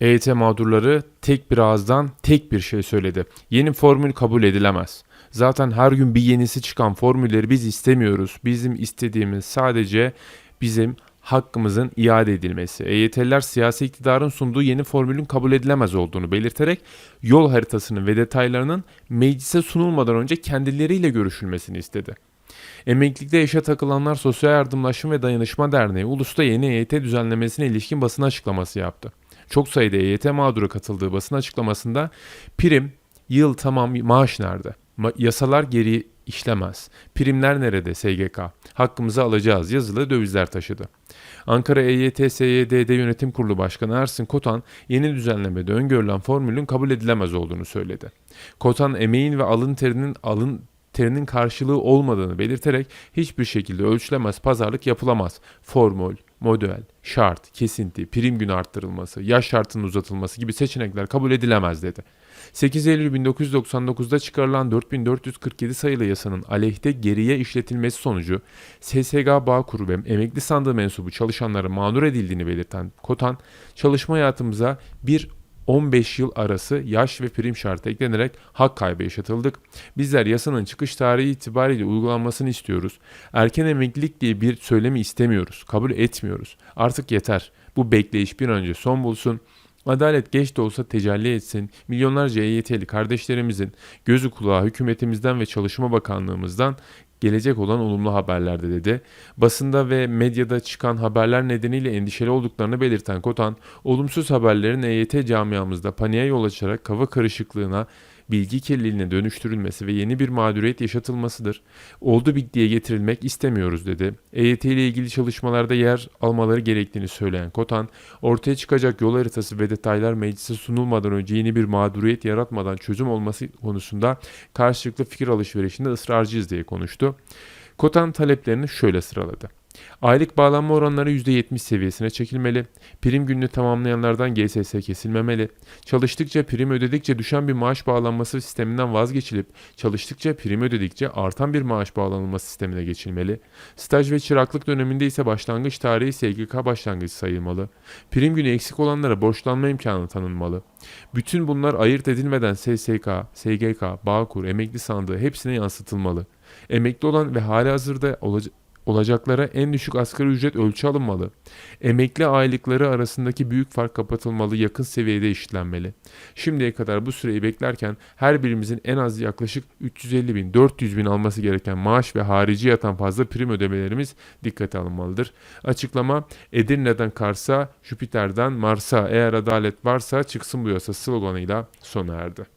EYT mağdurları tek bir ağızdan tek bir şey söyledi. Yeni formül kabul edilemez. Zaten her gün bir yenisi çıkan formülleri biz istemiyoruz. Bizim istediğimiz sadece bizim hakkımızın iade edilmesi. EYT'liler siyasi iktidarın sunduğu yeni formülün kabul edilemez olduğunu belirterek yol haritasının ve detaylarının meclise sunulmadan önce kendileriyle görüşülmesini istedi. Emeklilikte yaşa takılanlar Sosyal Yardımlaşma ve Dayanışma Derneği Ulus'ta yeni EYT düzenlemesine ilişkin basın açıklaması yaptı. Çok sayıda EYT mağduru katıldığı basın açıklamasında prim, yıl tamam maaş nerede? Ma- yasalar geri işlemez. Primler nerede SGK? Hakkımızı alacağız yazılı dövizler taşıdı. Ankara EYT SYDD Yönetim Kurulu Başkanı Ersin Kotan yeni düzenlemede öngörülen formülün kabul edilemez olduğunu söyledi. Kotan emeğin ve alın terinin alın terinin karşılığı olmadığını belirterek hiçbir şekilde ölçülemez pazarlık yapılamaz. Formül, model, şart, kesinti, prim günü arttırılması, yaş şartının uzatılması gibi seçenekler kabul edilemez dedi. 8 Eylül 1999'da çıkarılan 4447 sayılı yasanın aleyhte geriye işletilmesi sonucu SSG Bağkur ve emekli sandığı mensubu çalışanların mağdur edildiğini belirten Kotan, çalışma hayatımıza bir 15 yıl arası yaş ve prim şartı eklenerek hak kaybı yaşatıldık. Bizler yasanın çıkış tarihi itibariyle uygulanmasını istiyoruz. Erken emeklilik diye bir söylemi istemiyoruz. Kabul etmiyoruz. Artık yeter. Bu bekleyiş bir önce son bulsun. Adalet geç de olsa tecelli etsin. Milyonlarca EYT'li kardeşlerimizin gözü kulağı hükümetimizden ve Çalışma Bakanlığımızdan gelecek olan olumlu haberlerde dedi. Basında ve medyada çıkan haberler nedeniyle endişeli olduklarını belirten Kotan, olumsuz haberlerin EYT camiamızda paniğe yol açarak kafa karışıklığına, bilgi kirliliğine dönüştürülmesi ve yeni bir mağduriyet yaşatılmasıdır. Oldu bittiye getirilmek istemiyoruz dedi. EYT ile ilgili çalışmalarda yer almaları gerektiğini söyleyen Kotan, ortaya çıkacak yol haritası ve detaylar meclise sunulmadan önce yeni bir mağduriyet yaratmadan çözüm olması konusunda karşılıklı fikir alışverişinde ısrarcıyız diye konuştu. Kotan taleplerini şöyle sıraladı. Aylık bağlanma oranları %70 seviyesine çekilmeli. Prim gününü tamamlayanlardan GSS kesilmemeli. Çalıştıkça prim ödedikçe düşen bir maaş bağlanması sisteminden vazgeçilip çalıştıkça prim ödedikçe artan bir maaş bağlanılması sistemine geçilmeli. Staj ve çıraklık döneminde ise başlangıç tarihi SGK başlangıcı sayılmalı. Prim günü eksik olanlara borçlanma imkanı tanınmalı. Bütün bunlar ayırt edilmeden SSK, SGK, Bağkur, emekli sandığı hepsine yansıtılmalı. Emekli olan ve hali hazırda olacak olacaklara en düşük asgari ücret ölçü alınmalı. Emekli aylıkları arasındaki büyük fark kapatılmalı, yakın seviyede eşitlenmeli. Şimdiye kadar bu süreyi beklerken her birimizin en az yaklaşık 350 bin, 400 bin alması gereken maaş ve harici yatan fazla prim ödemelerimiz dikkate alınmalıdır. Açıklama Edirne'den Kars'a, Jüpiter'den Mars'a eğer adalet varsa çıksın bu yasa sloganıyla sona erdi.